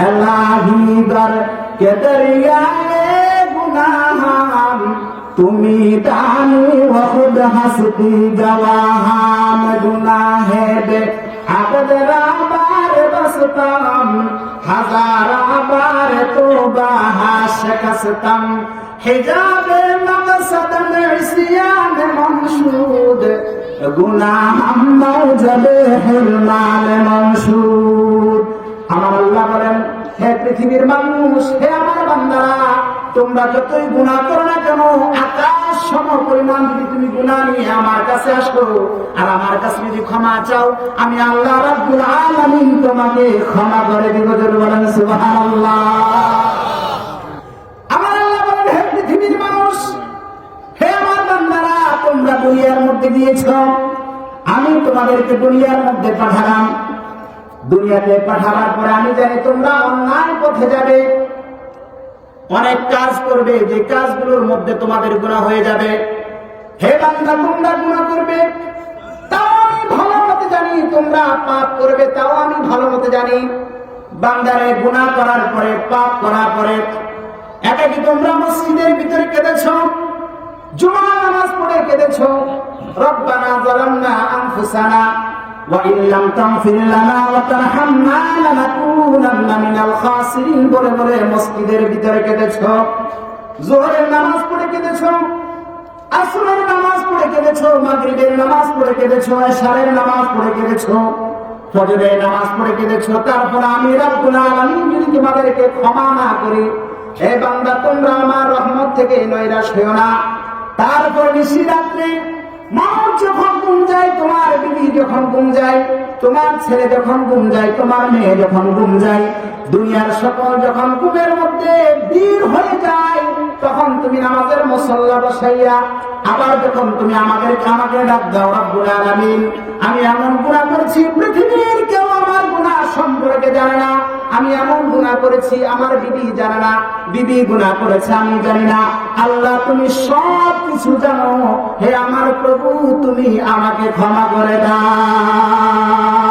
এলাহি দর কেদরিয়ায়ে গুনাহাম তুমি দানি ওখুদ হাসতি জওয়াহাম গুনাহে বে আকদরাবার বসতাম হাজারাবার তোবা হাশকস্তম হিজাবে মকসদন ইসিয়ান মনসুদ, গুনাহাম মৌজবে হিরমান মন পৃথিবীর মানুষ, হে আমার বান্দারা তোমরা যতই গুণা করো না কেন, আকাশ সম পরিমাণ যদি তুমি গুণা নিয়ে আমার কাছে আসো, আর আমার কাছে যদি ক্ষমা চাও, আমি আল্লাহ রাব্বুল আলামিন তোমাকে ক্ষমা করে দিব জোরে বলেন, সুবহানাল্লাহ। আমার আল্লাহ বলেন, হে পৃথিবীর মানুষ, হে আমার বান্দারা, তোমরা দুনিয়ার মধ্যে দিয়েছ, আমি তোমাদেরকে দুনিয়ার মধ্যে পাঠালাম। দুনিয়াতে পাঠাবার পরে আমি জানি তোমরা অন্যায় পথে যাবে। অনেক কাজ করবে, যে কাজগুলোর মধ্যে তোমাদের গুণা হয়ে যাবে। হে বান্দা, তোমরা গুণা করবে। তাও আমি ভালো মতে জানি, তোমরা পাপ করবে, তাও আমি ভালো মতে জানি। বান্দারে গুণা করার পরে, পাপ করার পরে একাকি তোমরা মসজিদের ভিতরে কেঁদেছ? জুমা নামাজ পড়ে কেঁদেছ? রব্বানা وإن لم تغفر لنا وترحمنا لنكونن من الخاسرين বলে বলে মসজিদের ভিতরে কেঁদেছ জোহরের নামাজ পড়ে কেঁদেছ আসরের নামাজ পড়ে কেঁদেছ মাগরিবের নামাজ পড়ে কেঁদেছ এশারের নামাজ পড়ে কেঁদেছ ফজরের নামাজ পড়ে কেঁদেছ তারপর আমি রব্বুল আলামিন যদি তোমাদেরকে ক্ষমা না করি হে বান্দা তোমরা আমার রহমত থেকে নৈরাশ হইও না তারপর নিশি রাত্রে মানুষ যখন গুম যায় তোমার বিবি যখন গুম যায়, তোমার ছেলে যখন গুম যায়, তোমার মেয়ে যখন গুম যায়, দুনিয়ার সকল যখন গুমের মধ্যে বীর হয়ে যায়, তখন তুমি আমাদের মুসল্লা বসাইয়া, আবার যখন তুমি আমাদের আমাকে ডাক দাও, রব্বুল আলামিন, আমি এমন গুণা করছি, পৃথিবীর কেউ আমার গুণা সম্পর্কে জানে না। আমি এমন গুণা করেছি, আমার বিবি জানে না, বিবি গুণা করেছে, আমি জানি না। আল্লাহ, তুমি সব কিছু জানো। হে আমার প্রভু, তুমি আমাকে ক্ষমা করে দাও।